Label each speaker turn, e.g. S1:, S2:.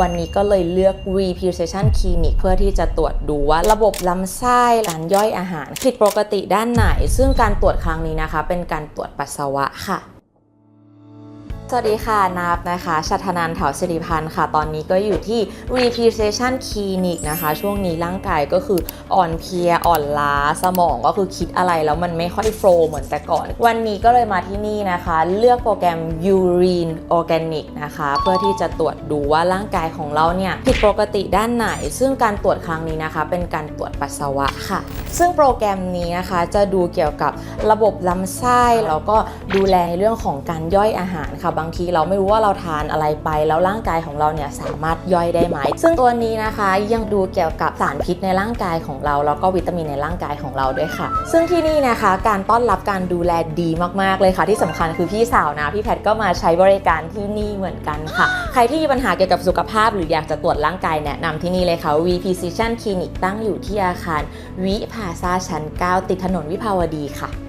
S1: วันนี้ก็เลยเลือก Reputation Clinic เพื่อที่จะตรวจดูว่าระบบลำไส้การย่อยอาหารผิดปกติด้านไหน ซึ่งการตรวจครั้งนี้นะคะ เป็นการตรวจปัสสาวะค่ะ สวัสดีค่ะ นับนะคะชัทนันท์เถาสิริพันธ์ค่ะ ตอนนี้ก็อยู่ที่ Reputation Clinic นะคะ ช่วงนี้ร่างกายก็คืออ่อนเพลีย อ่อนล้า สมองก็คือคิดอะไรแล้วมันไม่ค่อยโฟล์เหมือนแต่ก่อน วันนี้ก็เลยมาที่นี่นะคะ เลือกโปรแกรม Urine Organic นะคะ เพื่อที่จะตรวจดูว่าร่างกายของเราเนี่ย ผิดปกติด้านไหน ซึ่งการตรวจครั้งนี้นะคะ เป็นการตรวจปัสสาวะค่ะ ซึ่งโปรแกรมนี้นะคะจะดูเกี่ยวกับระบบลำไส้แล้วก็ดูแลในเรื่องของการย่อยอาหารค่ะบางทีเราไม่รู้ว่าเราทานอะไรไป แล้วร่างกายของเราเนี่ยสามารถย่อยได้ไหม ซึ่งตัวนี้นะคะยังดูเกี่ยวกับสารพิษในร่างกายของเรา แล้วก็วิตามินในร่างกายของเราด้วยค่ะ ซึ่งที่นี่นะคะการต้อนรับการดูแลดีมากๆเลยค่ะ ที่สำคัญคือพี่สาวนะพี่แพทก็มาใช้บริการที่นี่เหมือนกันค่ะ ใครที่มีปัญหาเกี่ยวกับสุขภาพ หรืออยากจะตรวจร่างกายแนะนำที่นี่เลยค่ะ V Precision Clinic ตั้งอยู่ที่อาคารวิภาซาชั้น 9 ติดถนนวิภาวดีค่ะ